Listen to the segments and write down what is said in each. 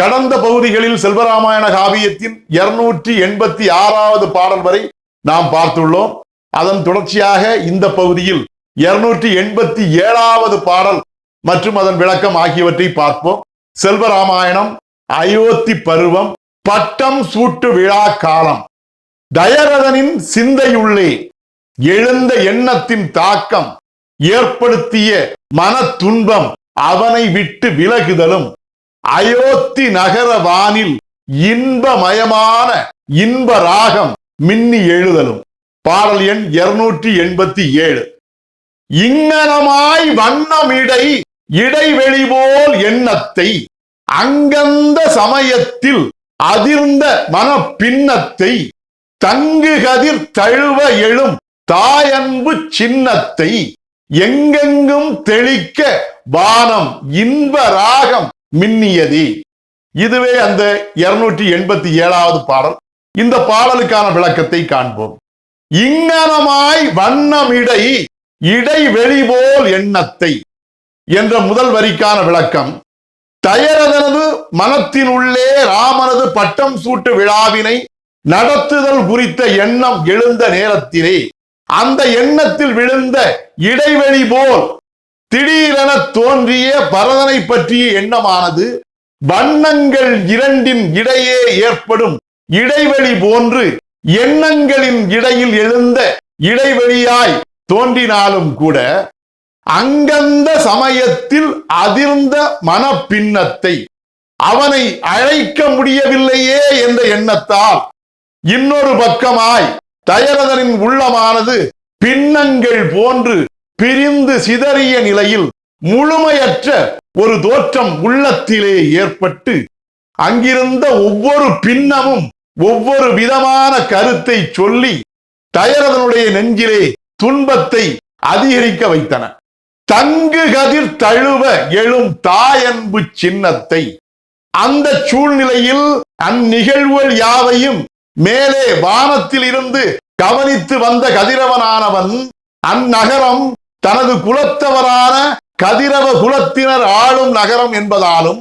கடந்த பகுதிகளில் செல்வராமாயண காவியத்தின் இருநூற்றி எண்பத்தி ஆறாவது பாடல் வரை நாம் பார்த்துள்ளோம். அதன் தொடர்ச்சியாக இந்த பகுதியில் இருநூற்றி எண்பத்தி ஏழாவது பாடல் மற்றும் அதன் விளக்கம் ஆகியவற்றை பார்ப்போம். செல்வராமாயணம் அயோத்தி பருவம் பட்டம் சூட்டு விழா காலம். தயரதனின் சிந்தையுள்ளே எழுந்த எண்ணத்தின் தாக்கம் ஏற்படுத்திய மன துன்பம் அவனை விட்டு விலகுதலும். அயோத்தி நகர வானில் இன்பமயமான இன்ப ராகம் மின்னி எழுதலும். பாடல் எண் இருநூற்றி எண்பத்தி ஏழு. இங்கனமாய் வண்ணமிடை இடைவெளி போல் எண்ணத்தை அங்கந்த சமயத்தில் அதிர்ந்த மனப்பின்னத்தை தங்கு கதிர் தழுவ எழும் தாயன்பு சின்னத்தை எங்கெங்கும் தெளிக்க வானம் இன்ப ராகம் மின்னியதி. இதுவே அந்த இருநூற்றி எண்பத்தி ஏழாவது பாடல். இந்த பாடலுக்கான விளக்கத்தை காண்போம். இங்கனமாய் வண்ணமிடை இடைவெளி போல் எண்ணத்தை என்ற முதல் வரிக்கான விளக்கம். தயரதனது மனத்தின் உள்ளே ராமனது பட்டம் சூட்டு விழாவினை நடத்துதல் குறித்த எண்ணம் எழுந்த நேரத்திலே அந்த எண்ணத்தில் விழுந்த இடைவெளி போல் திடீரென தோன்றிய பரதனை பற்றிய எண்ணமானது வண்ணங்கள் இரண்டின் இடையே ஏற்படும் இடைவெளி போன்று எண்ணங்களின் இடையில் எழுந்த இடைவெளியாய் தோன்றினாலும் கூட அங்கந்த சமயத்தில் அதிர்ந்த மனப்பின்னத்தை அவனை அழைக்க முடியவில்லையே என்ற எண்ணத்தால் இன்னொரு பக்கமாய் தயரதனின் உள்ளமானது பின்னங்கள் போன்று பிரிந்து சிதறிய நிலையில் முழுமையற்ற ஒரு தோற்றம் உள்ளத்திலே ஏற்பட்டு அங்கிருந்த ஒவ்வொரு பின்னமும் ஒவ்வொரு விதமான கருத்தை சொல்லி தயரதனுடைய நெஞ்சிலே துன்பத்தை அதிகரிக்க வைத்தன. தங்கு கதிர் தழுவ எழும் தாயன்பு சின்னத்தை. அந்த சூழ்நிலையில் அந்நிகழ்வுகள் யாவையும் மேலே வானத்தில் இருந்து கவனித்து வந்த கதிரவனானவன் அந்நகரம் தனது குலத்தவரான கதிரவ குலத்தினர் ஆளும் நகரம் என்பதாலும்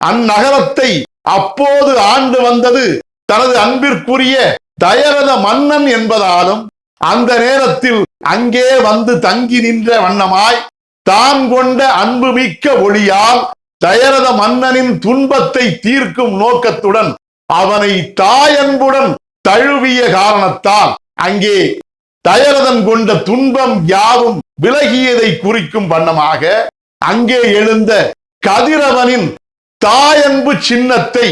அந்நகரத்தை அப்போது ஆண்டு வந்தது தனது அன்பிற்குரிய தயரத மன்னன் என்பதாலும் அந்த நேரத்தில் அங்கே வந்து தங்கி நின்ற வண்ணமாய் தான் கொண்ட அன்புமிக்க ஒளியால் தயரத மன்னனின் துன்பத்தை தீர்க்கும் நோக்கத்துடன் அவனை தாயன்புடன் தழுவிய காரணத்தால் அங்கே தயரதன் கொண்ட துன்பம் யாவும் விலகியதை குறிக்கும் வண்ணமாக அங்கே எழுந்த கதிரவனின் தாயன்பு சின்னத்தை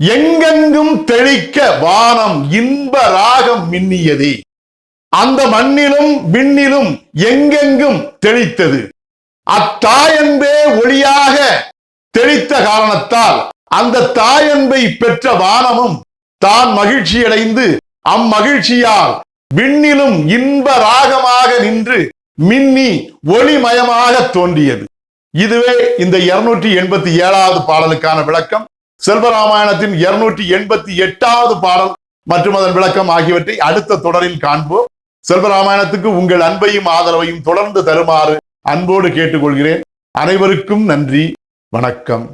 எங்கெங்கும் தெளிக்க வானம் இன்ப ராகம் மின்னியதே. அந்த மண்ணிலும் விண்ணிலும் எங்கெங்கும் தெளித்தது. அத்தாயன்பே ஒளியாக தெளித்த காரணத்தால் அந்த தாயன்பை பெற்ற வானமும் தான் மகிழ்ச்சியடைந்து அம்மகிழ்ச்சியால் விண்ணிலும் இன்ப ராகமாக நின்று மின்னி ஒளிமயமாக தோன்றியது. இதுவே இந்த இருநூற்றி எண்பத்தி ஏழாவது பாடலுக்கான விளக்கம். செல்வராமாயணத்தின் இருநூற்றி எண்பத்தி எட்டாவது பாடல் மற்றும் அதன் விளக்கம் ஆகியவற்றை அடுத்த தொடரில் காண்போம். செல்வராமாயணத்துக்கு உங்கள் அன்பையும் ஆதரவையும் தொடர்ந்து தருமாறு அன்போடு கேட்டுக்கொள்கிறேன். அனைவருக்கும் நன்றி. வணக்கம்.